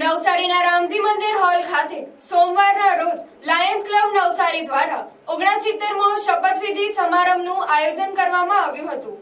નવસારીના રામજી મંદિર હોલ ખાતે સોમવારના રોજ લાયન્સ ક્લબ નવસારી દ્વારા ઓગણસિત્તેરમો શપથવિધિ સમારંભનું આયોજન કરવામાં આવ્યું હતું.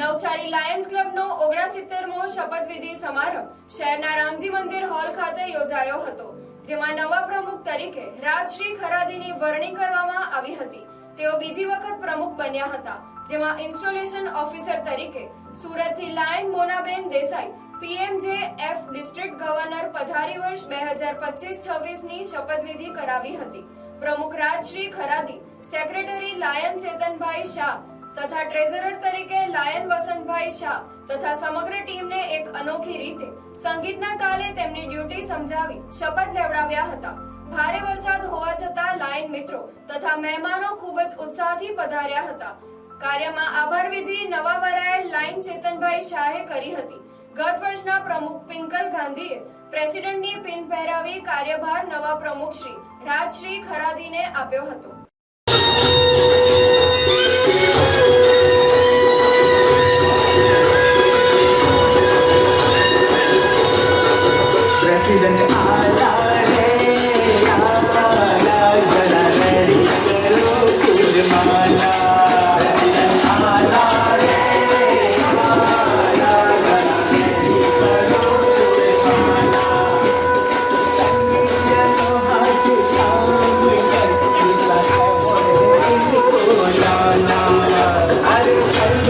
નવસારી લાયન્સ ક્લબનો ઓગણસિત્તેરમો શપથવિધિ સમારંભ શહેરના રામજી મંદિર હોલ ખાતે યોજાયો હતો, જેમાં નવા પ્રમુખ તરીકે રાજશ્રી ખરાદીની વરણી કરવામાં આવી હતી. તેઓ બીજી વખત પ્રમુખ બન્યા હતા, જેમાં ઇન્સ્ટોલેશન ઓફિસર તરીકે સુરતથી lion Monaben Desai PMJ F district governor પધારી વર્ષ બે હજાર પચીસ છવ્વીસની શપથવિધિ કરાવી હતી. પ્રમુખ રાજશ્રી ખરાદી, સેક્રેટરી લાયન ચેતનભાઈ શાહ તથા ટ્રેઝરર તરીકે લાયન વસંતભાઈ શાહ તથા સમગ્ર ટીમને એક અનોખી રીતે સંગીતના તાલે તેમની ડ્યુટી સમજાવી શપથ લેવડાવ્યા હતા. ભારે વરસાદ હોવા છતાં લાયન મિત્રો તથા મહેમાનો ખૂબ જ ઉત્સાહથી પધાર્યા હતા. કાર્યમાં આભાર વિધિ નવા વરાયેલ લાયન ચેતનભાઈ શાહે કરી હતી. ગત વર્ષના પ્રમુખ પિંકલ ગાંધીએ પ્રેસિડેન્ટની પિન પહેરાવી કાર્યભાર નવા પ્રમુખ શ્રી રાજશ્રી ખરાદીને આપ્યો હતો presidente Alare.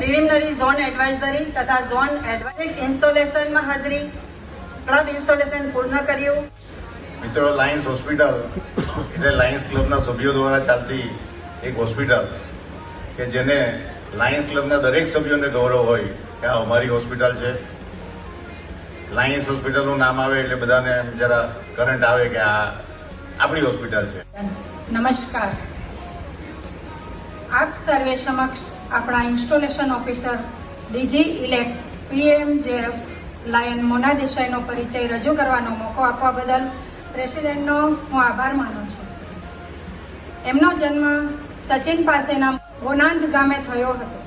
Preliminary zone advisory તથા ઝોન એડવાઇઝ ઇન્સ્ટોલેશનમાં હાજરી. ક્લબ ઇન્સ્ટોલેશન પૂર્ણ કર્યું. મિત્રો લાયન્સ હોસ્પિટલ એટલે લાયન્સ ક્લબના સભ્યો દ્વારા ચાલતી એક હોસ્પિટલ કે જેને લાયન્સ ક્લબના દરેક સભ્યોને ગૌરવ હોય કે આ અમારી હોસ્પિટલ છે. લાયન્સ હોસ્પિટલનું નામ આવે એટલે બધાને જરા કરંટ આવે કે આ આપણી હોસ્પિટલ છે. નમસ્કાર. આપ સર્વે સમક્ષ આપણા installation officer DG elect PMJF lion Mona દેસાઈનો પરિચય રજૂ કરવાનો મોકો આપવા બદલ પ્રેસિડેન્ટનો હું આભાર માનું છું. એમનો જન્મ સચિન પાસેના ગોનાંદ ગામે થયો હતો.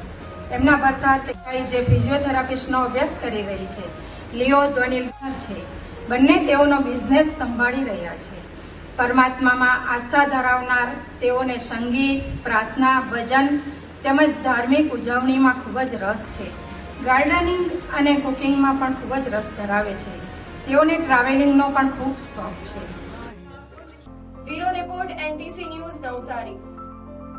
એમના ભરતા ચકાઈ જે ફિઝિયોથેરાપિસ્ટનો અભ્યાસ કરી રહી છે. લિયો ધ્વનિલ છે. બંને તેઓનો બિઝનેસ સંભાળી રહ્યા છે. પરમાત્મામાં આસ્થા ધરાવનાર તેઓને સંગીત પ્રાર્થના, ભજન તેમજ ધાર્મિક ઉજવણીમાં ખૂબ જ રસ છે. ગાર્ડનિંગ અને કુકિંગમાં પણ ખૂબ જ રસ ધરાવે છે. તેઓને ટ્રાવેલિંગનો પણ ખૂબ શોખ છે. Bureau report NTC news Navsari.